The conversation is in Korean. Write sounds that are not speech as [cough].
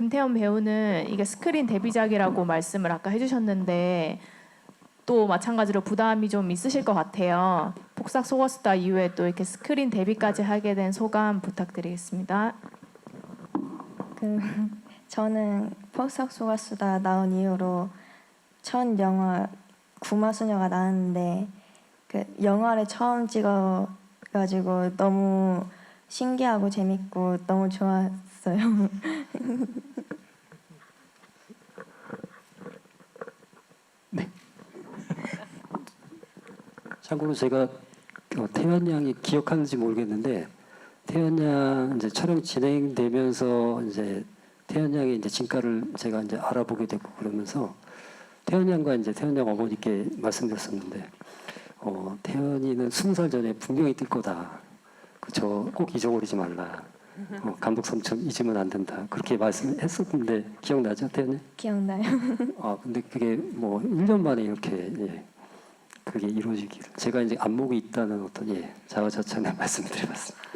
김태현 배우는 이게 스크린 데뷔작이라고 말씀을 아까 해주셨는데 또 마찬가지로 부담이 좀 있으실 것 같아요. 폭삭 속았수다 이후에 또 이렇게 스크린 데뷔까지 하게 된 소감 부탁드리겠습니다. 그 저는 폭삭 속았수다 나온 이후로 첫 영화 구마소녀가 나왔는데 그 영화를 처음 찍어가지고 너무 신기하고 재밌고 너무 좋았어요. [laughs] [laughs] [laughs] 참고로 제가 어, 태연 양이 기억하는지 모르겠는데 태연 양 이제 촬영 진행되면서 이제 태연 양의 이제 진가를 제가 이제 알아보게 됐고 그러면서 태연 양과 이제 태연 양 어머니께 말씀드렸었는데 어, 태연이는 스무 살 전에 분명히 뜰 거다. 그저 꼭 잊어버리지 말라. 어, 감독 삼촌 잊으면 안 된다. 그렇게 말씀했었는데 기억나죠, 태연이? 기억나요? 아 근데 그게 뭐 1년 만에 이렇게 예, 그게 이루어지기를 제가 이제 안목이 있다는 어떤 예, 자화자찬의 [laughs] 말씀을 드려봤습니다.